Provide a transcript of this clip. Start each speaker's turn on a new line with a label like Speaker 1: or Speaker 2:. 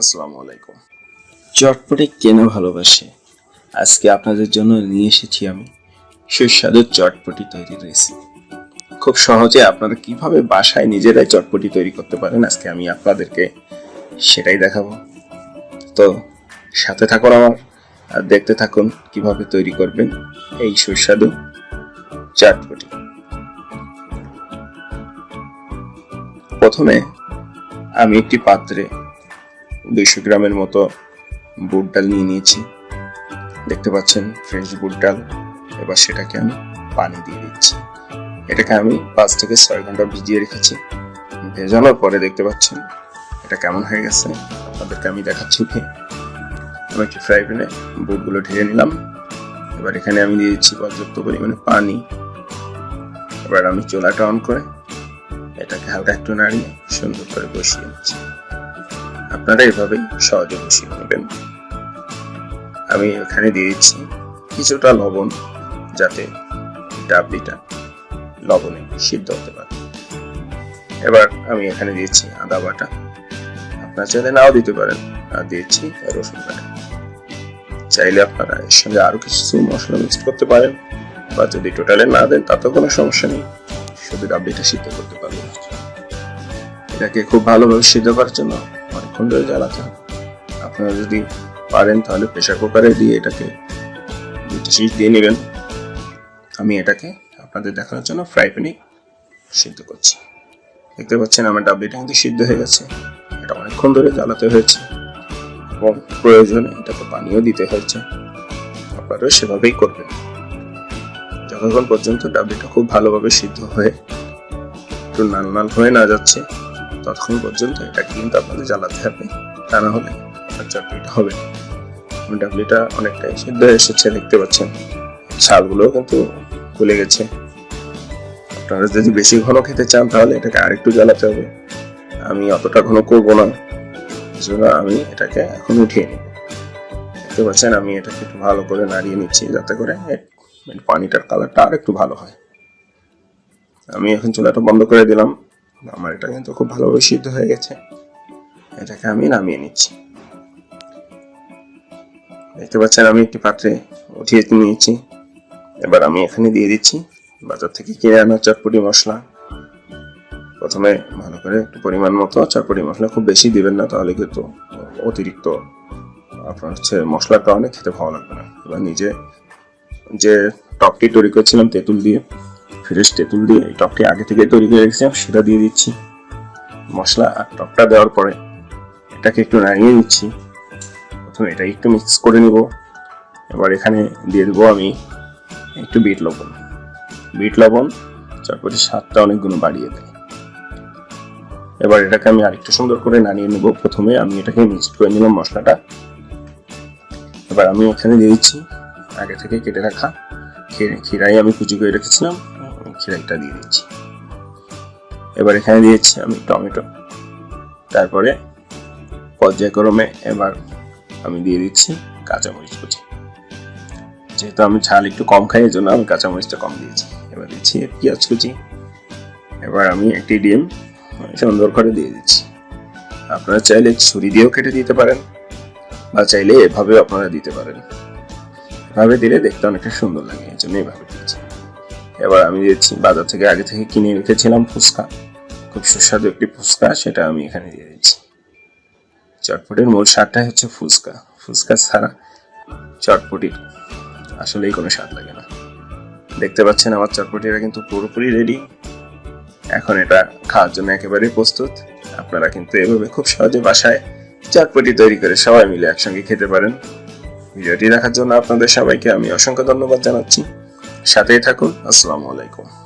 Speaker 1: আসসালামু আলাইকুম। চটপটি কেন ভালোবাসে? আজকে আপনাদের জন্য নিয়ে এসেছি আমি সুস্বাদু চটপটি তৈরির রেসিপি খুব সহজে আপনারা কীভাবে বাসায় নিজেরাই চটপটি তৈরি করতে পারেন, আজকে আমি আপনাদেরকে সেটাই দেখাবো। তো সাথে থাকুন আমার, আর দেখতে থাকুন কীভাবে তৈরি করবেন এই সুস্বাদু চটপটি। প্রথমে আমি একটি পাত্রে দুইশো গ্রামের মতো বুট ডাল নিয়ে নিয়েছি। দেখতে পাচ্ছেন ফ্রেশ বুট ডাল। এবার সেটাকে আমি পানি দিয়ে দিচ্ছি। এটাকে আমি পাঁচ থেকে ছয় ঘণ্টা ভিজিয়ে রেখেছি। ভেজানোর পরে দেখতে পাচ্ছেন, এটা কেমন হয়ে গেছে? আপনাদেরকে আমি দেখাচ্ছি কি আমি একটি ফ্রাই প্যানে বুটগুলো ঢেলে নিলাম। এবার এখানে আমি দিয়ে দিচ্ছি পর্যাপ্ত পরিমাণে পানি। এবার আমি চোলাটা অন করে এটাকে হালকা একটু নাড়িয়ে সুন্দর করে বসিয়ে নিচ্ছি আপনারা এভাবেই সহজে বসিয়ে নেবেন আমি এখানে দিয়ে দিচ্ছি কিছুটা লবণ, যাতে ডাবলিটা লবণে সিদ্ধ হতে পারে। এবার আমি এখানে দিয়েছি আদা বাটা। আপনারা চাইলে নাও দিতে পারেন। আর দিয়েছি রসুন বাটা। চাইলে আপনারা এর সঙ্গে আরও কিছু মশলা মিক্স করতে পারেন। বা যদি টোটালে না দেন, তাতেও কোনো সমস্যা নেই। শুধু ডাবলিটা সিদ্ধ করতে পারবেন। এটাকে খুব ভালোভাবে সিদ্ধ করার জন্য অনেকক্ষণ ধরে জ্বালাতে হবে আপনারা যদি পারেন তাহলে প্রেশার কুকারে দিয়ে এটাকে সিট দিয়ে নেবেন। আমি এটাকে আপনাদের দেখানোর জন্য ফ্রাই প্যানে সিদ্ধ করছি। দেখতে পাচ্ছেন আমার ডাবলিটা কিন্তু সিদ্ধ হয়ে গেছে। এটা অনেকক্ষণ ধরে জ্বালাতে হয়েছে এবং প্রয়োজনে এটাকে পানিও দিতে হয়েছে। আপনারাও সেভাবেই করবেন। যতক্ষণ পর্যন্ত ডাবলিটা খুব ভালোভাবে সিদ্ধ হয়ে একটু নাল নাল হয়ে না যাচ্ছে ততক্ষণ পর্যন্ত এটা কিন্তু আপনাদের জ্বালাতে হবে। তা না হলে আপনার চটনিটা হবে ডাবলিটা অনেকটাই সিদ্ধ এসেছে, দেখতে পাচ্ছেন। ছালগুলোও কিন্তু খুলে গেছে। আপনারা যদি বেশি ঘন খেতে চান, তাহলে এটাকে আরেকটু জ্বালাতে হবে। আমি অতটা ঘন করব না। জন্য আমি এটাকে এখন উঠিয়ে নিব। দেখতে পাচ্ছেন, আমি এটাকে একটু ভালো করে নাড়িয়ে নিচ্ছি, যাতে করে এ- পানিটার কালারটা আর একটু ভালো হয়। আমি এখন চুলাটা বন্ধ করে দিলাম। আমার এটা কিন্তু খুব ভালোভাবে সিদ্ধ হয়ে গেছে। এটাকে আমি নামিয়ে নিচ্ছি। দেখতে পাচ্ছেন, আমি একটি পাত্রে উঠিয়ে নিয়েছি। এবার আমি এখানে দিয়ে দিচ্ছি বাজার থেকে কিনে আনা চটপটি মশলা। প্রথমে ভালো করে একটু পরিমাণ মতো চটপটি মশলা, খুব বেশি দিবেন না, তাহলে কিন্তু অতিরিক্ত আপনার হচ্ছে মশলার কারণে খেতে ভালো লাগবে না। এবার নিজে যে টকটি তৈরি করেছিলাম তেঁতুল দিয়ে ফ্রেশ তেঁতুল দিয়ে এই টকটি আগে থেকে তৈরি করে রেখেছিলাম, সেটা দিয়ে দিচ্ছি। মশলা আর টকটা দেওয়ার পরে এটাকে একটু নাড়িয়ে নিচ্ছি। প্রথমে এটা একটু মিক্স করে নিব। এবার এখানে দিয়ে দেবো আমি একটু বিট লবণ। বিট লবণ, চটপটির স্বাদটা অনেক গুণ বাড়িয়ে দেয়। এবার এটাকে আমি আরেকটু সুন্দর করে নাড়িয়ে নেব। প্রথমে আমি এটাকে মিক্সড করে নিলাম মশলাটা। এবার আমি এখানে দিয়ে দিচ্ছি, আগে থেকে কেটে রাখা খিরাই আমি কুচি করে রেখেছিলাম। খিরাইটা দিয়ে দিচ্ছি। এবার এখানে দিয়েছি আমি টমেটো। তারপরে পর্যায়ক্রমে এবার আমি দিয়ে দিচ্ছি কাঁচামরিচ কুচি। যেহেতু আমি ঝাল একটু কম খাই এই জন্য আমি কাঁচামরিচটা কম দিয়েছি। এবার দিচ্ছি পেঁয়াজ কুচি। এবার আমি একটি ডিম সুন্দর করে দিয়ে দিচ্ছি। আপনারা চাইলে ছুরি দিয়েও কেটে দিতে পারেন, বা চাইলে এভাবে আপনারা দিতে পারেন। এভাবে দিলে দেখতে অনেকটা সুন্দর লাগে এই জন্য এভাবে দিচ্ছি। এবার আমি দিয়েছি বাজার থেকে আগে থেকে কিনে রেখেছিলাম ফুচকা, খুব সুস্বাদু একটি ফুচকা, সেটা আমি এখানে দিয়ে দিচ্ছি। চটপটির মূল স্বাদটাই হচ্ছে ফুচকা। ফুচকা ছাড়া চটপটির আসলেই কোনো স্বাদ লাগে না। দেখতে পাচ্ছেন আমার চটপটিটা কিন্তু পুরোপুরি রেডি এখন এটা খাওয়ার জন্য একেবারেই প্রস্তুত। আপনারা কিন্তু এভাবে খুব সহজে বাসায় চটপটি তৈরি করে সবাই মিলে একসঙ্গে খেতে পারেন। ভিডিওটি দেখার জন্য আপনাদের সবাইকে আমি অসংখ্য ধন্যবাদ জানাচ্ছি। সাথেই থাকুন। আসসালামু আলাইকুম।